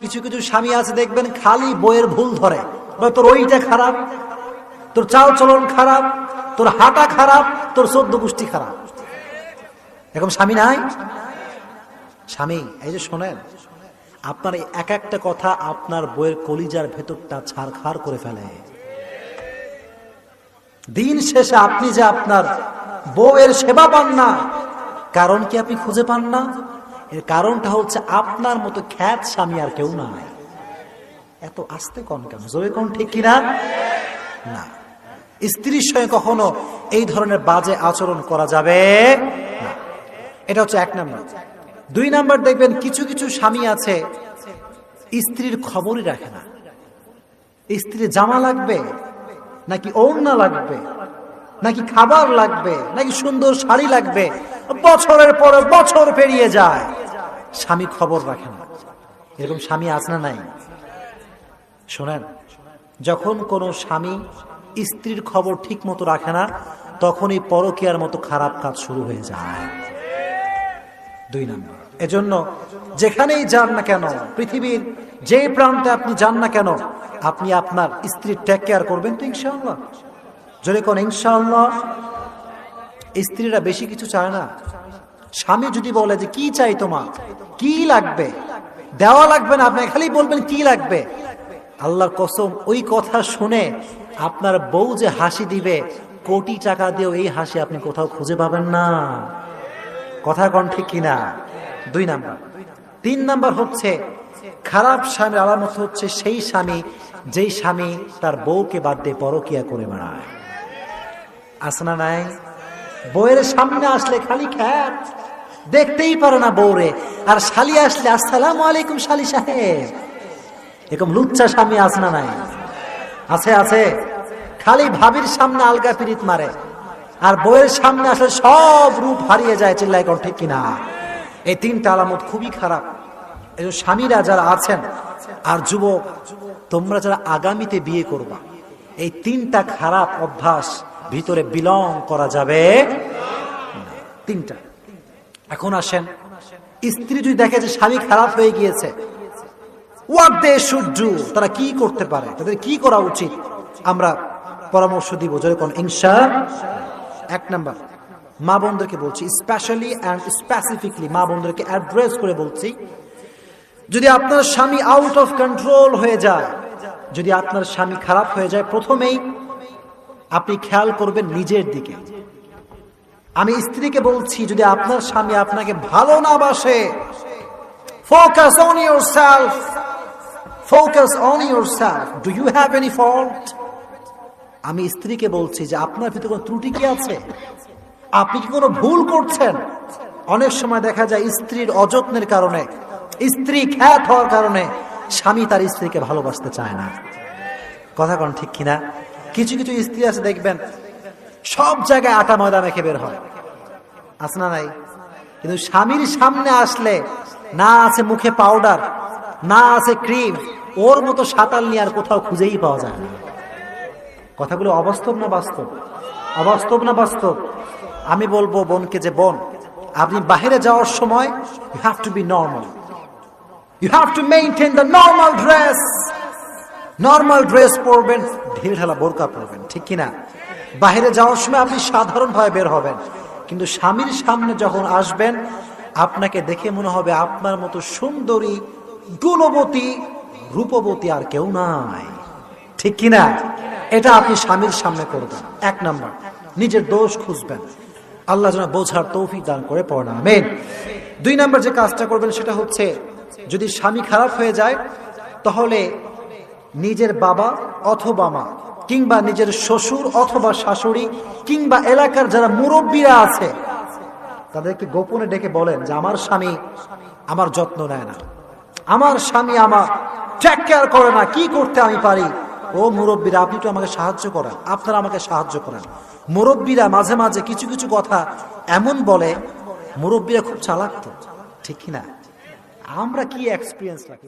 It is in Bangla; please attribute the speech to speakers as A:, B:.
A: কিছু কিছু স্বামী আছে, দেখবেন খালি বইয়ের ভুল ধরে। তোর ওইটা খারাপ, তোর চাল চলন খারাপ, তোর হাঁটা খারাপ, তোর চোদ্দ গোষ্ঠী খারাপ। এরকম স্বামী নাই? স্বামী, এই যে শোনেন, আপনার এক একটা কথা আপনার বইয়ের কলিজার ভেতরটা ছাড়খাড় করে ফেলে। দিন শেষে আপনি যে আপনার বউয়ের সেবা পান না, কারণ কি আপনি খুঁজে পান না? এর কারণটা হচ্ছে আপনার মতো খ্যাত স্বামী আর কেউ নাই। এত আস্তে কন কেন? জোরে কোন ঠিক কিনা? না। স্ত্রীর সঙ্গে কখনো এই ধরনের বাজে আচরণ করা যাবে এটা হচ্ছে এক নাম্বার। দুই নাম্বার দেখবেন কিছু কিছু স্বামী আছে, স্ত্রীর খবরই রাখে না। স্ত্রীর জামা লাগবে, নাকি ওড়না লাগবে, নাকি খাবার লাগবে, নাকি সুন্দর শাড়ি লাগবে, বছরের পর বছর পেরিয়ে যায়। স্বামী খবর রাখে না। এরকম স্বামী আছে না নাই? শোনেন, যখন কোনো স্বামী স্ত্রীর খবর ঠিক মতো রাখে না, তখনই পরকিয়ার মতো খারাপ কাজ শুরু হয়ে যায়। দুই নম্বর। এজন্য যেখানেই যান না কেন, পৃথিবীর যে প্রান্তে আপনি যান না কেন, আপনি আপনার স্ত্রীর টেক কেয়ার করবেন তো ইনশাআল্লাহ। যদি কোন ইনশাআল্লাহ স্ত্রীরা বেশি কিছু চায় না স্বামী যদি বলে যে কি চাই তোমার? কি লাগবে? দেওয়া লাগবে না আপনি খালি বলবেন কি লাগবে? আল্লাহর কসম, ওই কথা শুনে আপনার বউ যে হাসি দিবে, কোটি টাকা দিয়েও এই হাসি আপনি কোথাও খুঁজে পাবেন না। কথা কন ঠিক কিনা? দুই নাম্বার। তিন নাম্বার হচ্ছে, খারাপ স্বামীর আলামত হচ্ছে সেই স্বামী, যেই স্বামী তার বউকে বাদ দিয়ে পরকিয়া করে বেড়ায়। আসনা নাই? বউয়ের সামনে আসলে খালি খ্যাত। দেখতেই পারে না বউরে। আর শালি আসলে, আসসালাম আলাইকুম শালি সাহেব। এরকম লুচ্চা স্বামী আসনা নাই? আছে আছে। খালি ভাবির সামনে আলগা পিরিত মারে। আর বউয়ের সামনে আসলে সব রূপ হারিয়ে যায় চিল্লাই কর ঠিক কিনা? এই তিনটা আলামত খুবই খারাপ। এই স্বামীরা যারা আছেন, আর যুবক, তোমরা যারা আগামীতে বিয়ে করবা, এই তিনটা খারাপ অভ্যাস ভিতরে বিলং করা যাবে তিনটা। এখন আসেন। স্ত্রী যদি দেখে যে স্বামী খারাপ হয়ে গিয়েছে হোয়াট দে শুড ডু তারা কি করতে পারে? তাদের কি করা উচিত? আমরা পরামর্শ দিব যেরকম ইনশা এক নাম্বার, মা বোনদেরকে বলছি স্পেশালি অ্যান্ড স্পেসিফিকলি মা বোনদেরকে অ্যাড্রেস করে বলছি, যদি আপনার স্বামী আউট অফ কন্ট্রোল হয়ে যায়, যদি আপনার স্বামী খারাপ হয়ে যায়, প্রথমেই আপনি খেয়াল করবেন নিজের দিকে। আমি স্ত্রীকে বলছি, যদি আপনার স্বামী আপনাকে ভালো না বাসে focus on yourself focus on yourself do you have any fault আমি স্ত্রীকে বলছি যে, আপনার ভিতরে কোনো ত্রুটি কি আছে? আপনি কি কোনো ভুল করছেন? অনেক সময় দেখা যায় স্ত্রীর অযত্নের কারণে, স্ত্রী খ্যাত হওয়ার কারণে স্বামী তার স্ত্রীকে ভালোবাসতে চায় না। কথা কোন ঠিক কিনা? কিছু কিছু স্ত্রী আছে, দেখবেন সব জায়গায় আটা ময়দা মেখে বের হয়। আছে না নাই? কিন্তু স্বামীর সামনে আসলে না আছে মুখে পাউডার না আছে ক্রিম ওর মতো সাঁতাল নিয়ে আর কোথাও খুঁজেই পাওয়া যায় না। কথাগুলো অবাস্তব না বাস্তব? অবাস্তব না বাস্তব? আমি বলব বোনকে যে, বোন, আপনি বাহিরে যাওয়ার সময় you have to be normal you have to maintain the normal dress normal dress পরবেন, ঢিল ঢালা বোরকা পরবেন, ঠিক কিনা? বাইরে যাওয়ার সময় আপনি সাধারণভাবে বের হবেন। কিন্তু স্বামীর সামনে যখন আসবেন, আপনাকে দেখে মনে হবে আপনার মতো সুন্দরী, গুণবতী, রূপবতী আর কেউ নাই। ঠিক কিনা এটা আপনি স্বামীর সামনে করবেন। এক নাম্বার, নিজের দোষ খুঁজবেন। আল্লাহ যেন বোঝার তৌফিক দান করে পড়া দুই নাম্বার যে কাজটা করবেন সেটা হচ্ছে, যদি স্বামী খারাপ হয়ে যায়, তাহলে নিজের বাবা অথবা মা, কিংবা নিজের শ্বশুর অথবা শাশুড়ি, কিংবা এলাকার যারা মুরব্বীরা আছে, তাদেরকে গোপনে ডেকে বলেন যে আমার স্বামী আমার যত্ন নেয় না। আমার স্বামী আমার টেক কেয়ার করে না, কি করতে আমি পারি? ও মুরব্বীরা, আপনি তো আমাকে সাহায্য করেন। আপনারা আমাকে সাহায্য করেন। মুরব্বীরা মাঝে মাঝে কিছু কিছু কথা এমন বলে, মুরব্বীরা খুব চালাক তো, ঠিক কিনা আমরা কি এক্সপিরিয়েন্স রাখি?